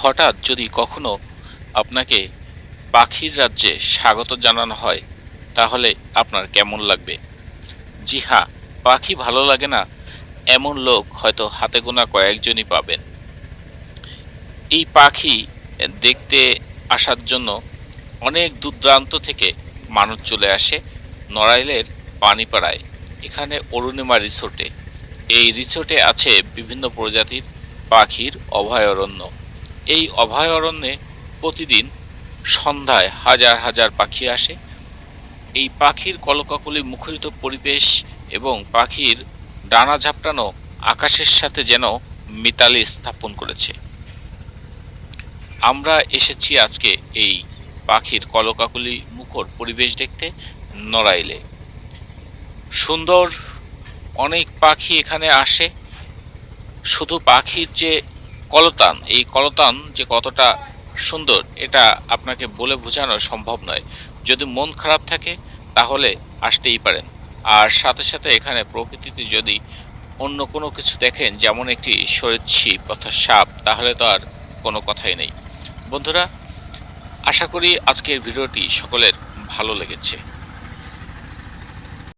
হঠাৎ যদি কখনো আপনাকে পাখির রাজ্যে স্বাগত জানানো হয়, তাহলে আপনার কেমন লাগবে? জি হ্যাঁ পাখি ভালো লাগে না, এমন লোক হয়তো হাতে গোনা কয়েকজনই পাবেন। এই পাখি দেখতে আসার জন্য অনেক দূরদূরান্ত থেকে মানুষ চলে আসে নড়াইলের পানিপাড়ায়, এখানে অরুণিমা রিসোর্টে। এই রিসোর্টে আছে বিভিন্ন প্রজাতির পাখির অভয়ারণ্য। এই অভয়ারণ্যে প্রতিদিন সন্ধ্যায় হাজার হাজার পাখি আসে। এই পাখির কলকাকলি মুখরিত পরিবেশ এবং পাখির ডানা ঝাপটানো আকাশের সাথে যেন মিতালি স্থাপন করেছে। আমরা এসেছি আজকে এই পাখির কলকাকলি মুখর পরিবেশ দেখতে নড়াইলে। সুন্দর অনেক পাখি এখানে আসে। শুধু পাখির যে কলতান, এই কলতান যে কতটা সুন্দর, এটা আপনাকে বলে বোঝানো সম্ভব নয়। যদি মন খারাপ থাকে, তাহলে আসতেই পারেন। আর সাথে সাথে এখানে প্রকৃতিতে যদি অন্য কোনো কিছু দেখেন, যেমন একটি সরীসৃপ অর্থাৎ সাপ, তাহলে তো আর কোনো কথাই নেই। বন্ধুরা, আশা করি আজকের ভিডিওটি সকলের ভালো লেগেছে।